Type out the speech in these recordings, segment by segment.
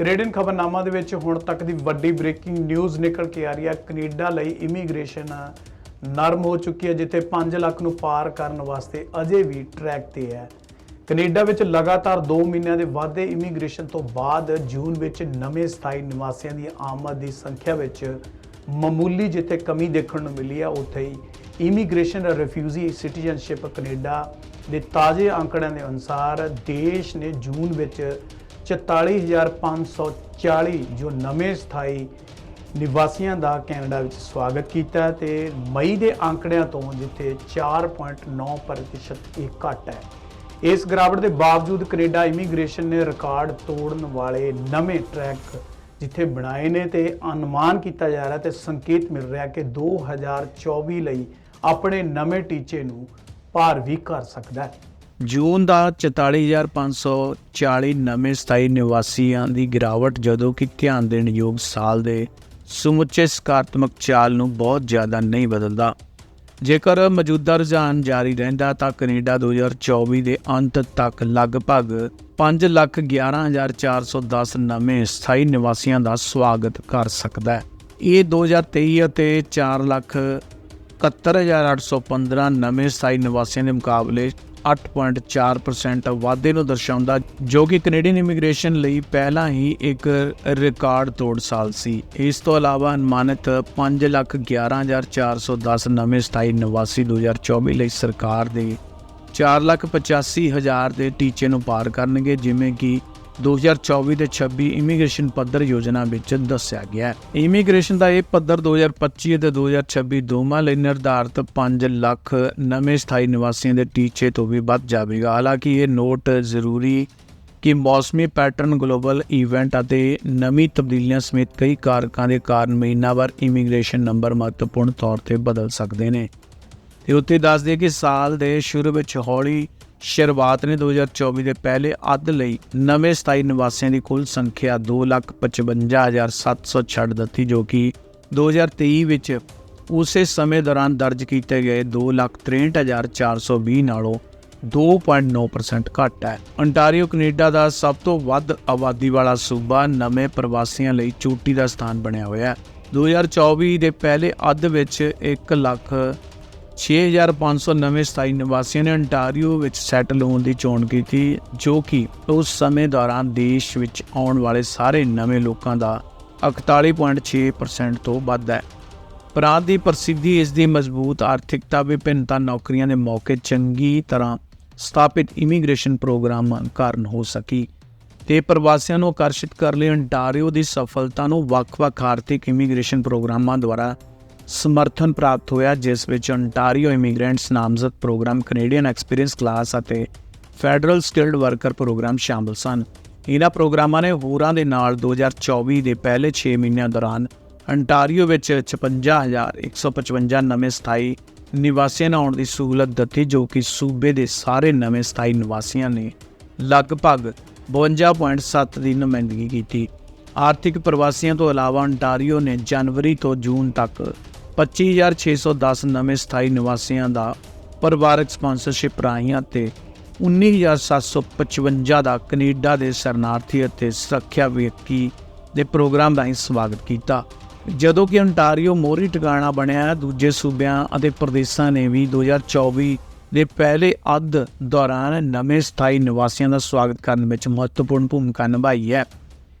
Canadian ਖਬਰਨਾਮਾ ਦੇ ਵਿੱਚ ਹੁਣ ਤੱਕ ਦੀ ਵੱਡੀ ਬ੍ਰੇਕਿੰਗ ਨਿਊਜ਼ ਨਿਕਲ ਕੇ ਆ ਰਹੀ ਹੈ। ਕੈਨੇਡਾ ਲਈ ਇਮੀਗ੍ਰੇਸ਼ਨ ਨਰਮ ਹੋ ਚੁੱਕੀ ਹੈ, ਜਿੱਥੇ 5 ਲੱਖ ਨੂੰ ਪਾਰ ਕਰਨ ਵਾਸਤੇ ਅਜੇ ਵੀ ਟਰੈਕ ਤੇ ਹੈ। ਕੈਨੇਡਾ ਵਿੱਚ ਲਗਾਤਾਰ 2 ਮਹੀਨਿਆਂ ਦੇ ਵਾਧੇ ਇਮੀਗ੍ਰੇਸ਼ਨ ਤੋਂ ਬਾਅਦ ਜੂਨ ਵਿੱਚ ਨਵੇਂ ਸਥਾਈ ਨਿਵਾਸੀਆਂ ਦੀ ਆਮਦ ਦੀ ਸੰਖਿਆ ਵਿੱਚ ਮਾਮੂਲੀ ਜਿੱਥੇ ਕਮੀ ਦੇਖਣ ਨੂੰ ਮਿਲੀ ਹੈ, ਉੱਥੇ ਹੀ ਇਮੀਗ੍ਰੇਸ਼ਨ ਰਿਫਿਊਜੀ ਸਿਟੀਜ਼ਨਸ਼ਿਪ ਕੈਨੇਡਾ ਦੇ ਤਾਜ਼ੇ ਅੰਕੜਿਆਂ ਦੇ ਅਨੁਸਾਰ ਦੇਸ਼ ਨੇ ਜੂਨ ਵਿੱਚ 44540 ਜੋ ਨਵੇਂ ਸਥਾਈ ਨਿਵਾਸੀਆਂ ਦਾ ਕੈਨੇਡਾ ਵਿੱਚ ਸਵਾਗਤ ਕੀਤਾ ਹੈ ਤੇ ਮਈ ਦੇ ਅੰਕੜਿਆਂ ਤੋਂ ਜਿੱਥੇ 4.9% ਇਹ ਘੱਟ ਹੈ। ਇਸ ਗਿਰਾਵਟ ਦੇ ਬਾਵਜੂਦ ਕੈਨੇਡਾ ਇਮੀਗ੍ਰੇਸ਼ਨ ਨੇ ਰਿਕਾਰਡ ਤੋੜਨ ਵਾਲੇ ਨਵੇਂ ਟਰੈਕ ਜਿੱਥੇ ਬਣਾਏ ਨੇ ਤੇ ਅਨੁਮਾਨ ਕੀਤਾ ਜਾ ਰਿਹਾ ਤੇ ਸੰਕੇਤ ਮਿਲ ਰਿਹਾ ਕਿ 2024 ਲਈ ਆਪਣੇ ਨਵੇਂ ਟੀਚੇ ਨੂੰ ਪਾਰ ਵੀ ਕਰ ਸਕਦਾ ਹੈ। ਜੂਨ ਦਾ 44540 ਨਵੇਂ ਸਥਾਈ ਨਿਵਾਸੀਆਂ ਦੀ ਗਿਰਾਵਟ, ਜਦੋਂ ਕਿ ਧਿਆਨ ਦੇਣ ਯੋਗ ਸਾਲ ਦੇ ਸਮੁੱਚੇ ਸਕਾਰਾਤਮਕ ਚਾਲ ਨੂੰ ਬਹੁਤ ਜ਼ਿਆਦਾ ਨਹੀਂ ਬਦਲਦਾ। ਜੇਕਰ ਮੌਜੂਦਾ ਰੁਝਾਨ ਜਾਰੀ ਰਹਿੰਦਾ, ਤਾਂ ਕੈਨੇਡਾ 2024 ਦੇ ਅੰਤ ਤੱਕ ਲਗਭਗ 511410 ਨਵੇਂ ਸਥਾਈ ਨਿਵਾਸੀਆਂ ਦਾ ਸਵਾਗਤ ਕਰ ਸਕਦਾ ਹੈ। ਇਹ 2023 ਅਤੇ 4 ਲੱਖ 71815 ਨਵੇਂ ਸਥਾਈ ਨਿਵਾਸੀਆਂ ਦੇ ਮੁਕਾਬਲੇ 8.4% ਵਾਧੇ ਨੂੰ ਦਰਸਾਉਂਦਾ, ਜੋ ਕਿ ਕੈਨੇਡੀਅਨ ਇਮੀਗ੍ਰੇਸ਼ਨ ਲਈ ਪਹਿਲਾਂ ਹੀ ਇੱਕ ਰਿਕਾਰਡ ਤੋੜ ਸਾਲ ਸੀ। ਇਸ ਤੋਂ ਇਲਾਵਾ ਅਨੁਮਾਨਿਤ 511410 ਨਵੇਂ ਸਥਾਈ ਨਿਵਾਸੀ 2024 ਲਈ ਸਰਕਾਰ ਦੇ 485000 ਦੇ ਟੀਚੇ ਨੂੰ ਪਾਰ ਕਰਨਗੇ, ਜਿਵੇਂ ਕਿ 2024 ਤੇ 26 ਇਮੀਗ੍ਰੇਸ਼ਨ ਪੱਧਰ ਯੋਜਨਾ ਵਿੱਚ ਦੱਸਿਆ ਗਿਆ ਹੈ। ਇਮੀਗ੍ਰੇਸ਼ਨ ਦਾ ਇਹ ਪੱਧਰ 2025 ਅਤੇ 2026 ਦੋਵਾਂ ਲਈ ਨਿਰਧਾਰਤ 5 ਲੱਖ ਨਵੇਂ ਸਥਾਈ ਨਿਵਾਸੀਆਂ ਦੇ ਟੀਚੇ ਤੋਂ ਵੀ ਵੱਧ ਜਾਵੇਗਾ। ਹਾਲਾਂਕਿ ਇਹ ਨੋਟ ਜ਼ਰੂਰੀ ਕਿ ਮੌਸਮੀ ਪੈਟਰਨ, ਗਲੋਬਲ ਇਵੈਂਟ ਅਤੇ ਨਵੀਂ ਤਬਦੀਲੀਆਂ ਸਮੇਤ ਕਈ ਕਾਰਕਾਂ ਦੇ ਕਾਰਨ ਮਹੀਨਾਵਾਰ ਇਮੀਗ੍ਰੇਸ਼ਨ ਨੰਬਰ ਮਹੱਤਵਪੂਰਨ ਤੌਰ ਤੇ ਬਦਲ ਸਕਦੇ ਨੇ। ਤੇ ਉੱਤੇ ਦੱਸ ਦਈਏ ਕਿ ਸਾਲ ਦੇ ਸ਼ੁਰੂ ਵਿੱਚ ਹੌਲੀ ਸ਼ੁਰੂਆਤ ਨੇ 2024 ਦੇ ਪਹਿਲੇ ਅੱਧ ਲਈ ਨਵੇਂ ਸਥਾਈ ਨਿਵਾਸੀਆਂ ਦੀ ਕੁੱਲ ਸੰਖਿਆ 255700 ਛੱਡ ਦਿੱਤੀ, ਜੋ ਕਿ 2023 ਵਿੱਚ ਉਸੇ ਸਮੇਂ ਦੌਰਾਨ ਦਰਜ ਕੀਤੇ ਗਏ 263420 ਨਾਲੋਂ 2.9% ਘੱਟ ਹੈ। ਅੰਟਾਰੀਓ ਕੈਨੇਡਾ ਦਾ ਸਭ ਤੋਂ ਵੱਧ ਆਬਾਦੀ ਵਾਲਾ ਸੂਬਾ ਨਵੇਂ ਪ੍ਰਵਾਸੀਆਂ ਲਈ ਚੋਟੀ ਦਾ ਸਥਾਨ ਬਣਿਆ ਹੋਇਆ ਹੈ। 2024 ਦੇ ਪਹਿਲੇ ਅੱਧ ਵਿੱਚ 1 ਲੱਖ 6500 ਨਵੇਂ ਸਥਾਈ ਨਿਵਾਸੀਆਂ ਨੇ ਅੰਟਾਰੀਓ ਵਿੱਚ ਸੈਟਲ ਹੋਣ ਦੀ ਚੋਣ ਕੀਤੀ, ਜੋ ਕਿ ਉਸ ਸਮੇਂ ਦੌਰਾਨ ਦੇਸ਼ ਵਿੱਚ ਆਉਣ ਵਾਲੇ ਸਾਰੇ ਨਵੇਂ ਲੋਕਾਂ ਦਾ 41.6% ਤੋਂ ਵੱਧ ਹੈ। ਪ੍ਰਾਂਤ ਦੀ ਪ੍ਰਸਿੱਧੀ ਇਸ ਦੀ ਮਜ਼ਬੂਤ ਆਰਥਿਕਤਾ, ਵਿਭਿੰਨਤਾ ਨੌਕਰੀਆਂ ਦੇ ਮੌਕੇ ਚੰਗੀ ਤਰ੍ਹਾਂ ਸਥਾਪਿਤ ਇਮੀਗ੍ਰੇਸ਼ਨ ਪ੍ਰੋਗਰਾਮਾਂ ਕਾਰਨ ਹੋ ਸਕੀ ਤੇ ਪ੍ਰਵਾਸੀਆਂ ਨੂੰ ਆਕਰਸ਼ਿਤ ਕਰਨ ਲਈ ਅੰਟਾਰੀਓ ਦੀ ਸਫਲਤਾ ਨੂੰ ਵੱਖ-ਵੱਖ ਆਰਥਿਕ ਇਮੀਗ੍ਰੇਸ਼ਨ ਪ੍ਰੋਗਰਾਮਾਂ ਦੁਆਰਾ ਸਮਰਥਨ ਪ੍ਰਾਪਤ ਹੋਇਆ, ਜਿਸ ਵਿੱਚ ontario ਇਮੀਗ੍ਰੈਂਟਸ ਨਾਮਜ਼ਦ ਪ੍ਰੋਗਰਾਮ, ਕੈਨੇਡੀਅਨ ਐਕਸਪੀਰੀਅੰਸ ਕਲਾਸ ਅਤੇ ਫੈਡਰਲ ਸਕਿਲਡ ਵਰਕਰ ਪ੍ਰੋਗਰਾਮ ਸ਼ਾਮਲ ਸਨ। ਇਹਨਾਂ ਪ੍ਰੋਗਰਾਮਾਂ ਨੇ ਹੋਰਾਂ ਦੇ ਨਾਲ 2024 ਦੇ ਪਹਿਲੇ 6 ਮਹੀਨਿਆਂ ਦੌਰਾਨ ਅੰਟਾਰੀਓ ਵਿੱਚ 56155 ਨਵੇਂ ਸਥਾਈ ਨਿਵਾਸੀਆਂ ਨੂੰ ਆਉਣ ਦੀ ਸਹੂਲਤ ਦਿੱਤੀ, ਜੋ ਕਿ ਸੂਬੇ ਦੇ ਸਾਰੇ ਨਵੇਂ ਸਥਾਈ ਨਿਵਾਸੀਆਂ ਨੇ ਲਗਭਗ 52.7 ਦੀ ਨੁਮਾਇੰਦਗੀ ਕੀਤੀ। ਆਰਥਿਕ ਪ੍ਰਵਾਸੀਆਂ ਤੋਂ ਇਲਾਵਾ ਅੰਟਾਰੀਓ ਨੇ ਜਨਵਰੀ ਤੋਂ ਜੂਨ ਤੱਕ 25610 ਨਵੇਂ ਸਥਾਈ ਨਿਵਾਸੀਆਂ ਦਾ ਪਰਿਵਾਰਕ ਸਪਾਂਸਰਸ਼ਿਪ ਰਾਹੀਂ ਅਤੇ 19755 ਦਾ ਕੈਨੇਡਾ ਦੇ ਸ਼ਰਨਾਰਥੀ ਅਤੇ ਸੁਰੱਖਿਆ ਵਿਅਕਤੀ ਦੇ ਪ੍ਰੋਗਰਾਮ ਰਾਹੀਂ ਸਵਾਗਤ ਕੀਤਾ। ਜਦੋਂ ਕਿ ਅੰਟਾਰੀਓ ਮੋਹਰੀ ਟਿਕਾਣਾ ਬਣਿਆ, ਦੂਜੇ ਸੂਬਿਆਂ ਅਤੇ ਪ੍ਰਦੇਸ਼ਾਂ ਨੇ ਵੀ 2024 ਦੇ ਪਹਿਲੇ ਅੱਧ ਦੌਰਾਨ ਨਵੇਂ ਸਥਾਈ ਨਿਵਾਸੀਆਂ ਦਾ ਸਵਾਗਤ ਕਰਨ ਵਿੱਚ ਮਹੱਤਵਪੂਰਨ ਭੂਮਿਕਾ ਨਿਭਾਈ ਹੈ।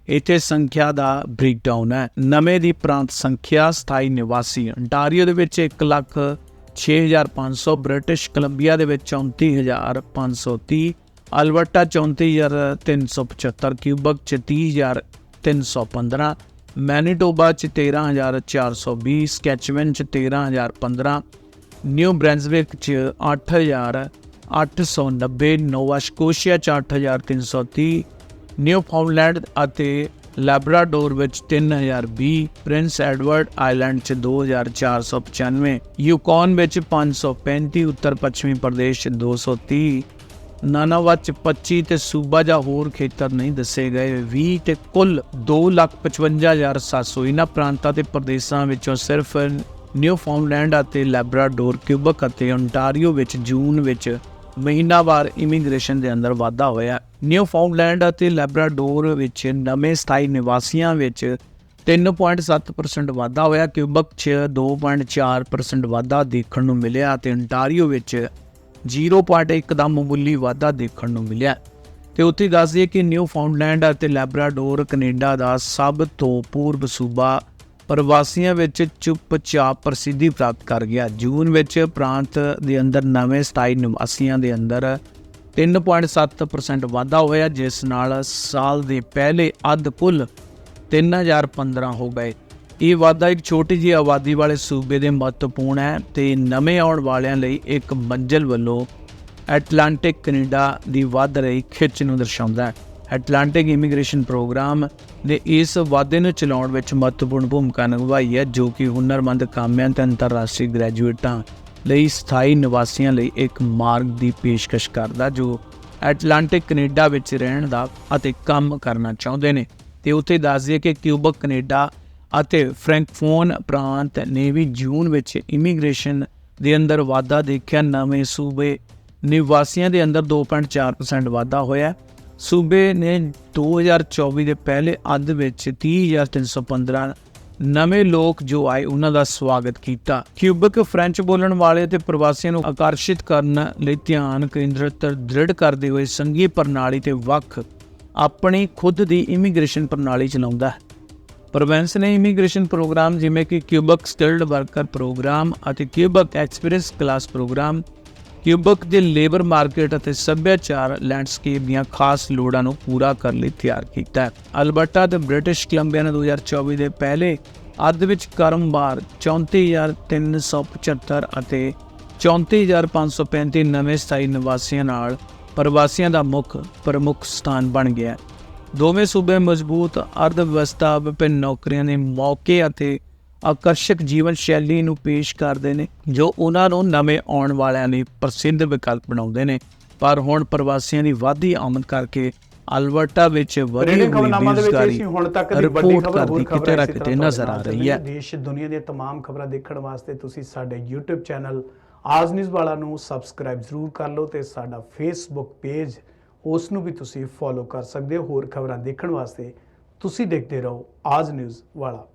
ਇੱਥੇ ਸੰਖਿਆ ਦਾ ਬ੍ਰੇਕਡਾਊਨ ਹੈ। ਨਵੇਂ ਦੀ ਪ੍ਰਾਂਤ ਸੰਖਿਆ ਸਥਾਈ ਨਿਵਾਸੀ ਅੰਟਾਰੀਓ ਦੇ ਵਿੱਚ 1 ਲੱਖ 6500 ਬ੍ਰਿਟਿਸ਼ ਕੋਲੰਬੀਆ ਦੇ ਵਿੱਚ 34530 ਅਲਬਰਟਾ 34375 ਕਿਊਬਕ ਚ 30315 ਮੈਨੀਟੋਬਾ ਚ 13420 ਸਕੈਚਮੈਨ ਚ 13015 ਨਿਊ ਬ੍ਰੈਂਜ਼ਵਿਕ ਚ 8890 ਨੋਵਾ ਸਕੋਸ਼ੀਆ ਚ 8330 ਨਿਊ ਫਾਊਂਡਲੈਂਡ ਅਤੇ ਲੈਬਰਾਡੋਰ ਵਿੱਚ 3020 ਪ੍ਰਿੰਸ ਐਡਵਰਡ ਆਈਲੈਂਡ ਚ 2495 ਯੂਕੌਨ ਵਿੱਚ 535 ਉੱਤਰ ਪੱਛਮੀ ਪ੍ਰਦੇਸ਼ ਚ 230 ਨਾਨਾਵਤ ਚ 25 ਤੇ ਸੂਬਾ ਜਾਂ ਹੋਰ ਖੇਤਰ ਨਹੀਂ ਦੱਸੇ ਗਏ 20 ਤੇ ਕੁੱਲ 255700 ਇਹਨਾਂ ਪ੍ਰਾਂਤਾਂ ਤੇ ਪ੍ਰਦੇਸ਼ਾਂ ਵਿੱਚੋਂ ਸਿਰਫ ਨਿਊ ਫਾਊਂਡਲੈਂਡ ਅਤੇ ਲੈਬਰਾਡੋਰ ਕਿਊਬਕ ਅਤੇ ਓਨਟਾਰੀਓ ਵਿੱਚ ਜੂਨ ਵਿੱਚ ਮਹੀਨਾਵਾਰ ਇਮੀਗ੍ਰੇਸ਼ਨ ਦੇ ਅੰਦਰ ਵਾਧਾ ਹੋਇਆ। ਨਿਊਫਾਊਂਡਲੈਂਡ ਅਤੇ ਲੈਬਰਾਡੋਰ ਵਿੱਚ ਨਵੇਂ ਸਥਾਈ ਨਿਵਾਸੀਆਂ ਵਿੱਚ 3.7% ਵਾਧਾ ਹੋਇਆ। ਕਿਊਬਕ 'ਚ 2.4% ਵਾਧਾ ਦੇਖਣ ਨੂੰ ਮਿਲਿਆ ਅਤੇ ਅੰਟਾਰੀਓ ਵਿੱਚ 0.1 ਦਾ ਮਾਮੂਲੀ ਵਾਧਾ ਦੇਖਣ ਨੂੰ ਮਿਲਿਆ। ਤੇ ਉੱਥੇ ਦੱਸ ਦਈਏ ਕਿ ਨਿਊਫਾਊਂਡਲੈਂਡ ਅਤੇ ਲੈਬਰਾਡੋਰ ਕੈਨੇਡਾ ਦਾ ਸਭ ਤੋਂ ਪੂਰਬ ਸੂਬਾ ਪ੍ਰਵਾਸੀਆਂ ਵਿੱਚ ਚੁੱਪਚਾਪ ਪ੍ਰਸਿੱਧੀ ਪ੍ਰਾਪਤ ਕਰ ਗਿਆ। ਜੂਨ ਵਿੱਚ ਪ੍ਰਾਂਤ ਦੇ ਅੰਦਰ ਨਵੇਂ ਸਥਾਈ ਨਿਵਾਸੀਆਂ ਦੇ ਅੰਦਰ 3.7% ਵਾਧਾ ਹੋਇਆ, ਜਿਸ ਨਾਲ ਸਾਲ ਦੇ ਪਹਿਲੇ ਅੱਧ ਕੁੱਲ 3015 ਹੋ ਗਏ। ਇਹ ਵਾਧਾ ਇੱਕ ਛੋਟੀ ਜਿਹੀ ਆਬਾਦੀ ਵਾਲੇ ਸੂਬੇ ਦੇ ਮਹੱਤਵਪੂਰਨ ਹੈ ਤੇ ਨਵੇਂ ਆਉਣ ਵਾਲਿਆਂ ਲਈ ਇੱਕ ਮੰਜ਼ਲ ਵੱਲੋਂ ਐਟਲਾਂਟਿਕ ਕੈਨੇਡਾ ਦੀ ਵੱਧ ਰਹੀ ਖਿੱਚ ਨੂੰ ਦਰਸਾਉਂਦਾ ਹੈ। ਐਟਲਾਂਟਿਕ ਇਮੀਗ੍ਰੇਸ਼ਨ ਪ੍ਰੋਗਰਾਮ ਨੇ ਇਸ ਵਾਧੇ ਨੂੰ ਚਲਾਉਣ ਵਿੱਚ ਮਹੱਤਵਪੂਰਨ ਭੂਮਿਕਾ ਨਿਭਾਈ ਹੈ, ਜੋ ਕਿ ਹੁਨਰਮੰਦ ਕਾਮਿਆਂ ਤੇ ਅੰਤਰਰਾਸ਼ਟਰੀ ਗ੍ਰੈਜੂਏਟਾਂ ਲਈ ਸਥਾਈ ਨਿਵਾਸੀਆਂ ਲਈ ਇੱਕ ਮਾਰਗ ਦੀ ਪੇਸ਼ਕਸ਼ ਕਰਦਾ, ਜੋ ਐਟਲਾਂਟਿਕ ਕੈਨੇਡਾ ਵਿੱਚ ਰਹਿਣ ਦਾ ਅਤੇ ਕੰਮ ਕਰਨਾ ਚਾਹੁੰਦੇ ਨੇ। ਤੇ ਉੱਥੇ ਦੱਸ ਦਈਏ ਕਿ ਕਿਊਬਕ ਕੈਨੇਡਾ ਅਤੇ ਫ੍ਰੈਂਕਫੋਨ ਪ੍ਰਾਂਤ ਨੇ ਵੀ ਜੂਨ ਵਿੱਚ ਇਮੀਗ੍ਰੇਸ਼ਨ ਦੇ ਅੰਦਰ ਵਾਧਾ ਦੇਖਿਆ। ਨਵੇਂ ਸੂਬੇ ਨਿਵਾਸੀਆਂ ਦੇ ਅੰਦਰ 2.4% ਵਾਧਾ ਹੋਇਆ ਸੂਬੇ ਨੇ 2024 ਦੇ ਪਹਿਲੇ ਅੱਧ ਵਿੱਚ 30315 ਨਵੇਂ ਲੋਕ ਜੋ ਆਏ, ਉਹਨਾਂ ਦਾ ਸਵਾਗਤ ਕੀਤਾ। ਕਿਊਬਕ ਫ੍ਰੈਂਚ ਬੋਲਣ ਵਾਲੇ ਤੇ ਪ੍ਰਵਾਸੀਆਂ ਨੂੰ ਆਕਰਸ਼ਿਤ ਕਰਨ ਲਈ ਧਿਆਨ ਕੇਂਦਰਿਤ ਦ੍ਰਿੜ ਕਰਦੇ ਹੋਏ ਸੰਘੀ ਪ੍ਰਣਾਲੀ ਤੇ ਵੱਖ ਆਪਣੀ ਖੁਦ ਦੀ ਇਮੀਗ੍ਰੇਸ਼ਨ ਪ੍ਰਣਾਲੀ ਚਲਾਉਂਦਾ ਹੈ। ਪ੍ਰੋਵਿੰਸ ਨੇ ਇਮੀਗ੍ਰੇਸ਼ਨ ਪ੍ਰੋਗਰਾਮ ਜਿਵੇਂ ਕਿ ਕਿਊਬਕ ਸਕਿਲਡ ਵਰਕਰ ਪ੍ਰੋਗਰਾਮ ਅਤੇ Quebec experience class program Quebec ਦੇ ਲੇਬਰ ਮਾਰਕੀਟ ਅਤੇ ਸੱਭਿਆਚਾਰ ਲੈਂਡਸਕੇਪ ਦੀਆਂ ਖਾਸ ਲੋੜਾਂ ਨੂੰ ਪੂਰਾ ਕਰਨ ਲਈ ਤਿਆਰ ਕੀਤਾ ਹੈ। ਅਲਬਰਟਾ ਤੇ ਬ੍ਰਿਟਿਸ਼ ਕੋਲੰਬੀਆ ਨੇ 2024 ਦੇ ਪਹਿਲੇ ਅੱਧ ਵਿੱਚ ਕਰਮਵਾਰ 34375 ਅਤੇ 34535 ਨਵੇਂ ਸਥਾਈ ਨਿਵਾਸੀਆਂ ਨਾਲ ਪ੍ਰਵਾਸੀਆਂ ਦਾ ਮੁੱਖ ਪ੍ਰਮੁੱਖ ਸਥਾਨ ਬਣ ਗਿਆ ਦੋਵੇਂ ਸੂਬੇ ਮਜ਼ਬੂਤ ਅਰਥ ਵਿਵਸਥਾ ਵਿਭਿੰਨ ਨੌਕਰੀਆਂ ਦੇ ਮੌਕੇ ਅਤੇ ਆਕਰਸ਼ਕ ਜੀਵਨ ਸ਼ੈਲੀ ਨੂੰ ਪੇਸ਼ ਕਰਦੇ ਨੇ ਜੋ ਉਹਨਾਂ ਨੂੰ ਨਵੇਂ ਆਉਣ ਵਾਲਿਆਂ ਲਈ ਪ੍ਰਸਿੱਧ ਵਿਕਲਪ ਬਣਾਉਂਦੇ ਨੇ ਪਰ ਹੁਣ ਪ੍ਰਵਾਸੀਆਂ ਦੀ ਵਾਧੀ ਆਮਦ ਕਰਕੇ ਅਲਬਰਟਾ ਵਿੱਚ ਵਧੀ ਰੇਡੀਓ ਹੋਈ ਖਬਰਨਾਮਾ ਦੇ ਵਿੱਚ ਬੇਰੁਜ਼ਗਾਰੀ ਅਸੀਂ ਹੁਣ ਤੱਕ ਦੀ ਵੱਡੀ ਰਿਪੋਰਟ ਖਬਰ ਹੋਰ ਕਰਦੀ ਖਬਰ ਕਿਤੇ ਨਾ ਕਿਤੇ ਨਜ਼ਰ ਆ ਰਹੀ ਹੈ ਦੇਸ਼ ਦੁਨੀਆ ਦੀਆਂ तमाम ਖਬਰਾਂ ਦੇਖਣ ਵਾਸਤੇ ਤੁਸੀਂ ਸਾਡੇ YouTube ਚੈਨਲ ਆਜ ਨਿਊਜ਼ ਵਾਲਾ ਨੂੰ ਸਬਸਕ੍ਰਾਈਬ ਜ਼ਰੂਰ ਕਰ ਲਓ ਤੇ ਸਾਡਾ Facebook ਪੇਜ ਉਸ ਨੂੰ ਵੀ ਤੁਸੀਂ ਫੋਲੋ ਕਰ ਸਕਦੇ ਹੋ ਹੋਰ ਖਬਰਾਂ ਦੇਖਣ ਵਾਸਤੇ ਤੁਸੀਂ ਦੇਖਦੇ ਰਹੋ ਆਜ ਨਿਊਜ਼ ਵਾਲਾ